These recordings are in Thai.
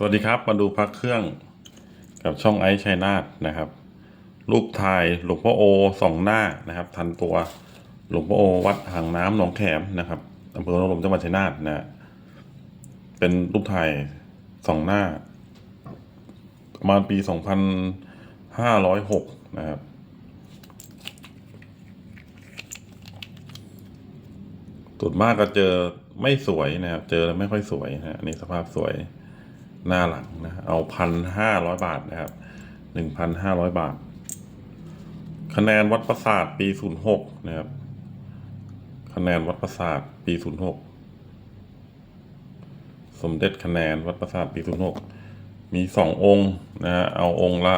สวัสดีครับ มาดูพักเครื่องกับช่องไอซ์ชัยนาทนะครับ รูปถ่ายหลวงพ่อโอสองหน้านะครับ ทันตัวหลวงพ่อโอวัดหางน้ำหนองแขมนะครับอำเภอโนนลมจังหวัดชัยนาทนะเป็นรูปถ่ายสองหน้า ประมาณปีสองพันห้าร้อยหกนะครับ ส่วนมากก็เจอไม่สวยนะครับ เจอแล้วไม่ค่อยสวยนะฮะอันนี้สภาพสวย หน้าหลังนะเอาพันห้าร้อยบาทนะครับหนึ่งพันห้าร้อยบาท คะแนนวัดประสาทปีศูนย์หกนะครับ คะแนนวัดประสาทปีศูนย์หกสมเด็จคะแนนวัดประสาทปีศูนย์หกมีสององค์นะฮะเอาองค์ละ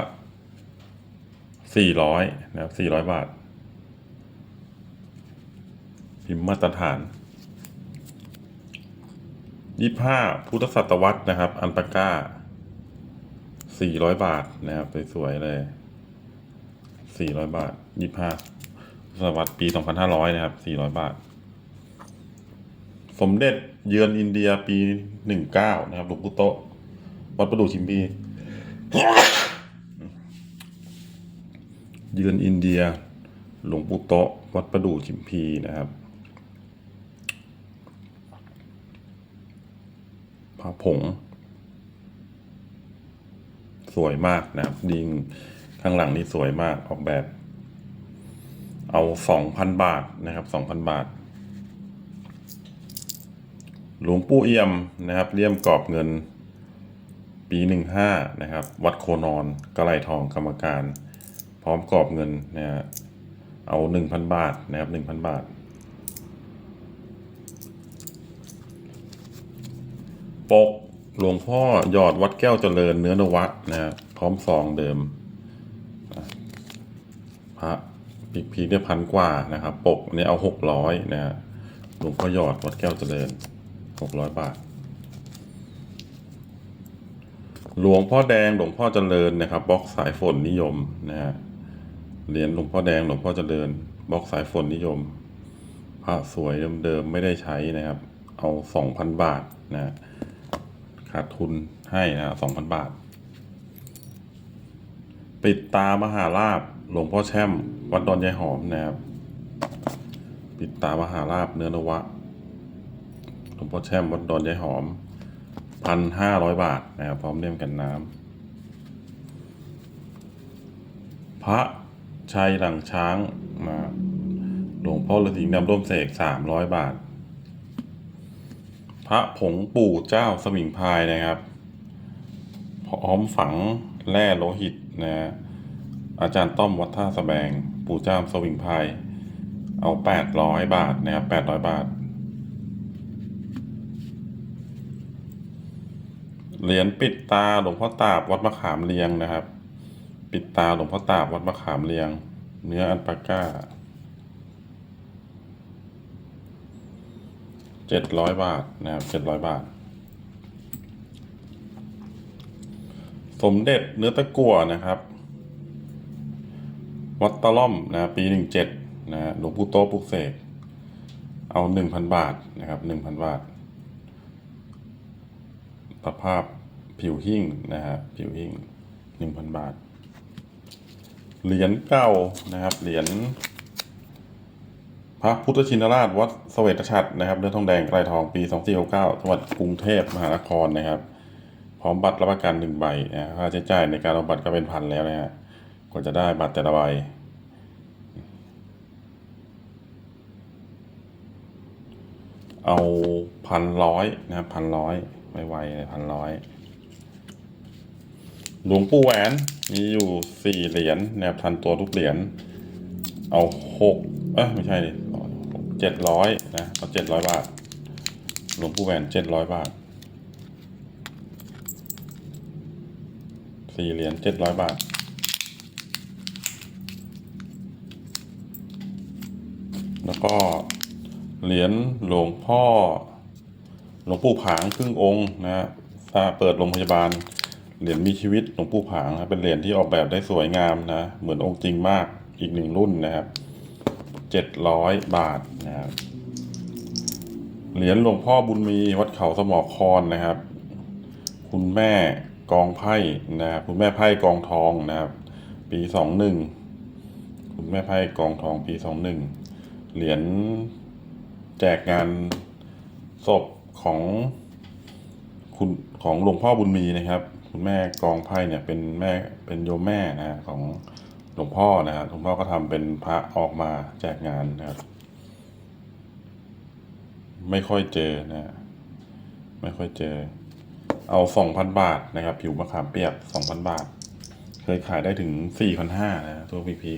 สี่ร้อยนะครับสี่ร้อยบาท พิมพ์มาตรฐาน ยี่ห้าพุทธศตวรรษนะครับ อันตาก้าสี่ร้อยบาทนะครับ สวยๆเลยสี่ร้อยบาทยี่ห้าพุทธศตวรรษปีสองพันห้าร้อยนะครับสี่ร้อยบาท สมเด็จเยือนอินเดียปีหนึ่งเก้านะครับหลวงปู่โตวัดประดูชิมพีเยือนอินเดีย หลวงปู่โตวัดประดู่ชิมพีนะครับ พระผง สวยมากนะครับดิงข้างหลังนี่สวยมากออกแบบ เอาสองพันบาทนะครับสองพันบาท หลวงปู่เอี่ยมนะครับเลี่ยมกรอบเงิน ปีหนึ่งห้านะครับ วัดโคนอนกระไรทองกรรมการ พร้อมกรอบเงินนะฮะเอาหนึ่งพันบาทนะครับหนึ่งพันบาท ปก หลวงพ่อหยอดวัดแก้วเจริญเนื้อนวะนะพร้อมซองเดิมพระปีกพีเนี่ยพันกว่านะครับ ปกเนี่ยเอาหกร้อยนะฮะหลวงพ่อหยอดวัดแก้วเจริญหกร้อยบาท หลวงพ่อแดงหลวงพ่อเจริญนะครับบล็อกสายฝนนิยมนะฮะเหรียญหลวงพ่อแดงหลวงพ่อเจริญบล็อกสายฝนนิยม พระสวยเดิมๆไม่ได้ใช้นะครับ เอาสองพันบาทนะฮะ ขาดทุนให้นะสองพันบาท ปิดตามหาลาบหลวงพ่อแช่ม วัดดอนยายหอมนะครับ ปิดตามหาลาบเนื้อนวะ หลวงพ่อแช่มวัดดอนยายหอมพันห้าร้อยบาทนะครับพร้อมเลี่ยมกันน้ำพระชัยหลังช้างนะหลวงพ่อฤาษีนำร่มเสกสามร้อยบาท ระผงปู่เจ้าสมิงพายนะครับ พร้อมฝังแร่โลหิตนะอาจารย์ต้อมวัดท่าสแบง ปู่เจ้าสมิงพาย เอาแปดร้อยบาทนะครับแปดร้อยบาท เหรียญปิดตาหลวงพ่อตาบวัดมะขามเรียงนะครับ ปิดตาหลวงพ่อตาบวัดมะขามเรียง เนื้ออันปาก้า เจ็ดร้อยบาทนะครับเจ็ดร้อยบาท สมเด็จเนื้อตะกั่วนะครับ วัดตะล่อมนะปีหนึ่งเจ็ดนะหลวงปู่โตปุกเสกเอาหนึ่งพันบาทนะครับหนึ่งพันบาทสภาพผิวหิ้งนะฮะผิวหิ้งหนึ่งพันบาท เหรียญเก้านะครับ เหรียญ พระพุทธชินราชวัดเสวตฉัตรนะครับเนื้อทองแดงไกรทองปี2469จังหวัดกรุงเทพมหานครนะครับ พร้อมบัตรรับประกันหนึ่งใบนะค่าใช้จ่ายในการเอาบัตรก็เป็นพันแล้วนะฮะกว่าจะได้บัตรแต่ละใบเอาพันร้อยนะครับพันร้อยไม่ไวเลยพันร้อยหลวงปู่แหวนมีอยู่สี่เหรียญนะครับทันตัวทุกเหรียญเอาหกเอ้ยไม่ใช่ดิ เจ็ดร้อยนะเอาเจ็ดร้อยบาทหลวงปู่แหวนเจ็ดร้อยบาทสี่เหรียญเจ็ดร้อยบาท แล้วก็เหรียญหลวงพ่อ หลวงปู่ผางครึ่งองค์นะฮะถ้าเปิดโรงพยาบาลเหรียญมีชีวิตหลวงปู่ผางนะเป็นเหรียญที่ออกแบบได้สวยงามนะ เหมือนองค์จริงมากอีกหนึ่งรุ่นนะครับ เจ็ดร้อยบาทนะครับเหรียญหลวงพ่อบุญมีวัดเขาสมอคอนนะครับ คุณแม่กองไพ่นะครับคุณแม่ไพ่กองทองนะครับ ปีสองหนึ่งคุณแม่ไพ่กองทองปีสองหนึ่งเหรียญแจกงานศพของคุณของหลวงพ่อบุญมีนะครับ คุณแม่กองไพ่เนี่ยเป็นแม่เป็นโยมแม่นะฮะของ หลวงพ่อนะครับหลวงพ่อก็ทำเป็นพระออกมาแจกงานนะครับ ไม่ค่อยเจอนะไม่ค่อยเจอ เอาสองพันบาทนะครับ ผิวมะขามเปียกสองพันบาท เคยขายได้ถึงสี่พันห้านะตัวพีพี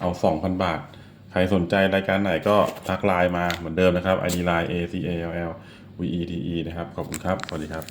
เอาสองพันบาท ใครสนใจรายการไหนก็ทักไลน์มาเหมือนเดิมนะครับ ID line A C A L L V E T E นะครับ ขอบคุณครับ สวัสดีครับ